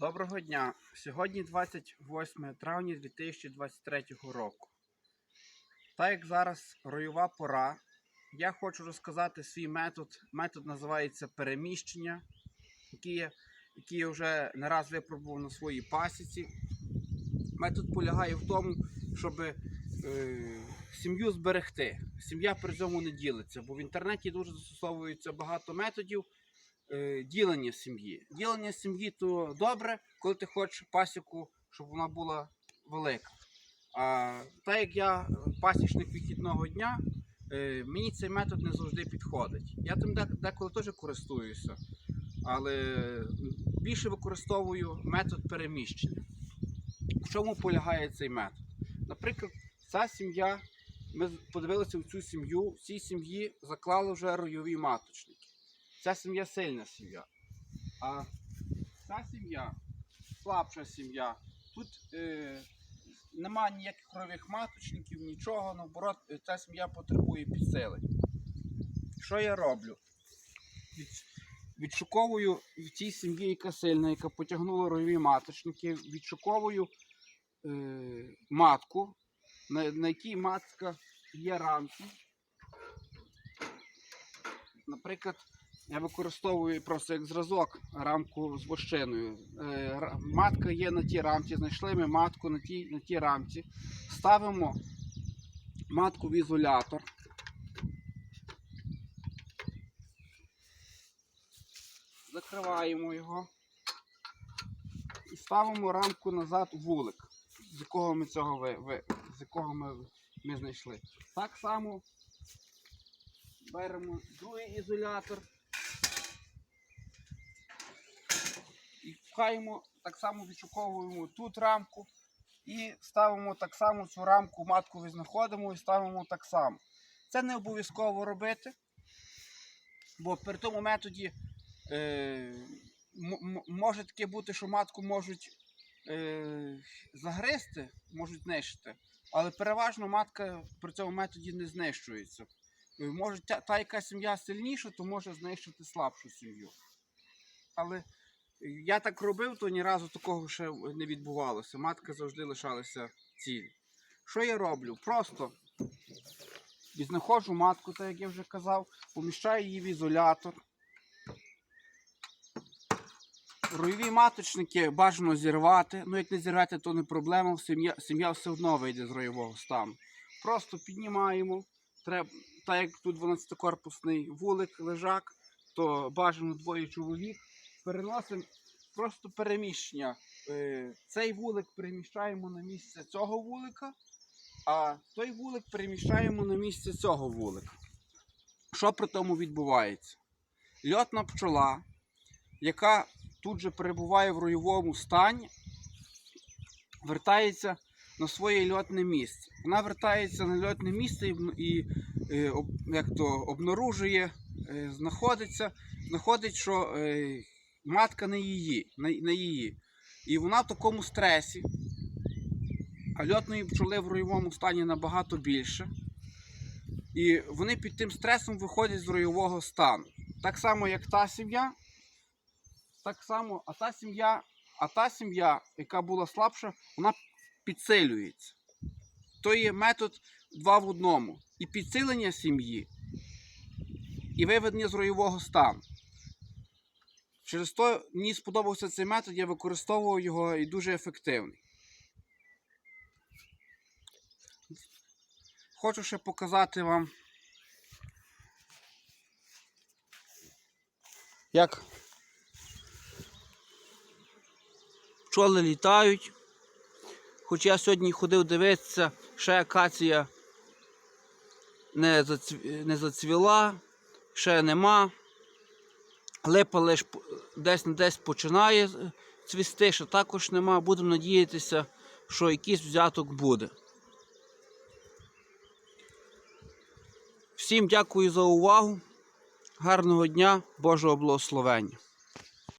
Доброго дня! Сьогодні 28 травня 2023 року. Так як зараз ройова пора, я хочу розказати свій метод. Метод називається переміщення, який я, який я вже не раз випробував на своїй пасіці. Метод полягає в тому, щоб е, сім'ю зберегти. Сім'я при цьому не ділиться, бо в інтернеті дуже застосовується багато методів ділення сім'ї. Ділення сім'ї то добре, коли ти хочеш пасіку, щоб вона була велика. А так як я пасічник вихідного дня, е, мені цей метод не завжди підходить. Я тим деколи теж користуюся, але більше використовую метод переміщення. В чому полягає цей метод? Наприклад, ця сім'я, ми подивилися в цю сім'ю, в цій сім'ї заклали вже ройові маточники. Ця сім'я сильна сім'я. А ця сім'я слабша сім'я. Тут е, нема ніяких ройових маточників, нічого, наоборот, е, ця сім'я потребує підсилень. Що я роблю? Відшуковую в цій сім'ї, яка сильна, яка потягнула ройові маточники, відшуковую е, матку, на, на якій матка є рамки. Наприклад, я використовую просто як зразок рамку з вощиною. Е, Матка є на тій рамці, знайшли ми матку на тій, на тій рамці. Ставимо матку в ізолятор. Закриваємо його і ставимо рамку назад у вулик, з якого ми цього ви, ви, з якого ми, ми знайшли. Так само беремо другий ізолятор і пхаємо, так само відшуковуємо тут рамку і ставимо так само цю рамку, матку знаходимо і ставимо так само. Це не обов'язково робити, бо при тому методі е, може таке бути, що матку можуть е, загризти, можуть знищити, але переважно матка при цьому методі не знищується. Е, Може, та, та яка сім'я сильніша, то може знищити слабшу сім'ю. Але я так робив, то ні разу такого ще не відбувалося. Матка завжди лишалася цілі. Що я роблю? Просто знаходжу матку, так як я вже казав, поміщаю її в ізолятор. Ройові маточники бажано зірвати. Ну, як не зірвати, то не проблема. Сім'я, сім'я все одно вийде з ройового стану. Просто піднімаємо. Треба, так як тут 12-корпусний вулик, лежак, то бажано двоє чоловік. Переносимо просто переміщення. Е, Цей вулик переміщаємо на місце цього вулика, а той вулик переміщаємо на місце цього вулика. Що при тому відбувається? Льотна пчола, яка тут же перебуває в ройовому стані, вертається на своє льотне місце. Вона вертається на льотне місце і, і е, як то, обнаружує, е, знаходиться, знаходить, що матка не її, не, не її. І вона в такому стресі, а льотної пчоли в ройовому стані набагато більше. І вони під тим стресом виходять з ройового стану. Так само, як та сім'я, так само, а та сім'я, а та сім'я, яка була слабша, вона підсилюється. То є метод два в одному. І підсилення сім'ї, і виведення з ройового стану. Через то мені сподобався цей метод, я використовував його і дуже ефективний. Хочу ще показати вам, як пчоли літають. Хоч я сьогодні ходив дивитися, ще акація не, зацвіла, ще нема. Липа лише десь на десь починає цвісти, що також нема. Будемо надіятися, що якийсь взяток буде. Всім дякую за увагу. Гарного дня, Божого благословення.